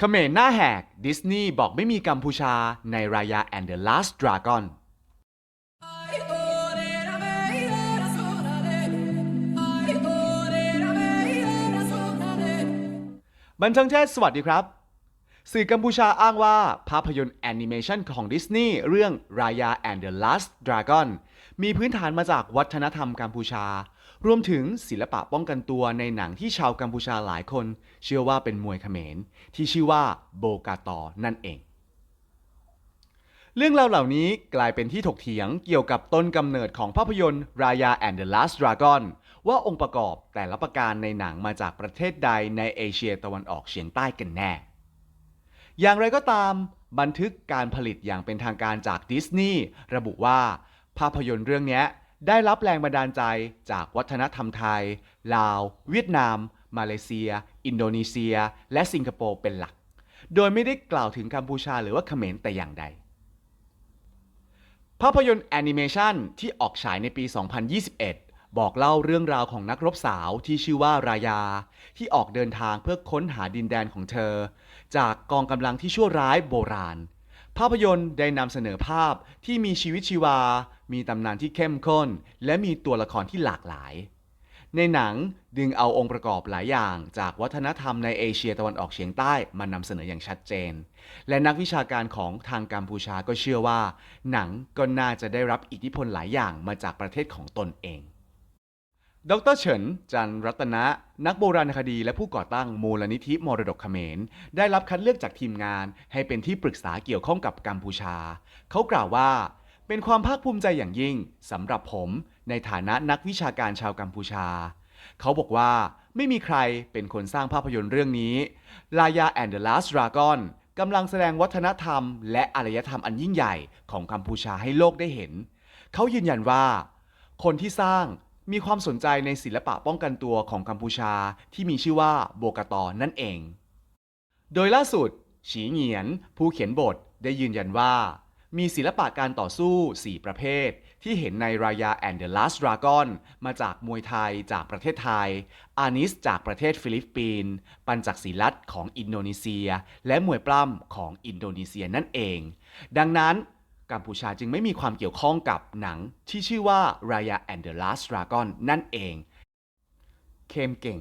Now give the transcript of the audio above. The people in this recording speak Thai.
เขมรหน้าแหก ดิสนีย์บอกไม่มีกัมพูชาในรายา and the Last Dragon บันเทิงเทศสวัสดีครับ สื่อกัมพูชาอ้างว่าภาพยนตร์แอนิเมชันของดิสนีย์เรื่อง Raya and the Last Dragon มีพื้นฐานมาจากวัฒนธรรมกัมพูชา รวมถึงศิลปะป้องกันตัวในหนังที่ชาวกัมพูชาหลายคน เชื่อว่าเป็นมวยเขมร ที่ชื่อว่าโบกาตอนั่นเอง เรื่องราวเหล่านี้กลายเป็นที่ถกเถียงเกี่ยวกับต้นกำเนิดของภาพยนตร์ Raya and the Last Dragon ว่าองค์ประกอบแต่ละประการในหนังมาจากประเทศใดในเอเชียตะวันออกเฉียงใต้กันแน่ อย่างไรก็ตาม บันทึกการผลิตอย่างเป็นทางการจากดิสนีย์ระบุว่า ภาพยนตร์เรื่องนี้ได้รับแรงบันดาลใจจากวัฒนธรรมไทย ลาว เวียดนาม มาเลเซีย อินโดนีเซีย และสิงคโปร์เป็นหลัก โดยไม่ได้กล่าวถึงกัมพูชาหรือว่าเขมรแต่อย่างใด ภาพยนตร์แอนิเมชันที่ออกฉายในปี 2021 บอกเล่าเรื่องราวของนักรบสาวที่ชื่อว่ารายา ที่ออกเดินทางเพื่อค้นหาดินแดนของเธอ จากกองกำลังที่ชั่วร้ายโบราณ ภาพยนตร์ได้นำเสนอภาพที่มีชีวิตชีวา มีตำนานที่เข้มข้น และมีตัวละครที่หลากหลาย ในหนังดึงเอาองค์ประกอบหลายอย่าง จากวัฒนธรรมในเอเชียตะวันออกเฉียงใต้มานำเสนออย่างชัดเจน และนักวิชาการของทางกัมพูชาก็เชื่อว่า หนังก็น่าจะได้รับอิทธิพลหลายอย่างมาจากประเทศของตนเอง ดรเฉิน จันรัตนะ นักโบราณคดีและผู้ก่อตั้งมูลนิธิมรดกเขมร ได้รับคัดเลือกจากทีมงาน ให้เป็นที่ปรึกษาเกี่ยวข้องกับกัมพูชา เขากล่าวว่า เป็นความภาคภูมิใจอย่างยิ่งสำหรับผมในฐานะนักวิชาการชาวกัมพูชา เขาบอกว่าไม่มีใครเป็นคนสร้างภาพยนตร์เรื่องนี้ Laya and the Last Dragon กำลังแสดงวัฒนธรรม และอารยธรรมอันยิ่งใหญ่ของกัมพูชาให้โลกได้เห็น เขายืนยันว่า คนที่สร้าง มีความสนใจในศิลปะป้องกันตัวของกัมพูชาที่มีชื่อว่าโบกตอนั่นเอง โดยล่าสุด ฉีเหงียน ผู้เขียนบทได้ยืนยันว่า มีศิลปะการต่อสู้ 4 ประเภท ที่เห็นใน Raya and the Last Dragon มาจากมวยไทยจากประเทศไทย อานิสจากประเทศฟิลิปปินส์ปัญจักศิลัตของอินโดนีเซีย และมวยปล้ำของอินโดนีเซียนั่นเอง ดังนั้น กัมพูชาจึงไม่มีความเกี่ยวข้องกับหนังที่ชื่อว่า Raya and the Last Dragon นั่นเอง เคมเก่ง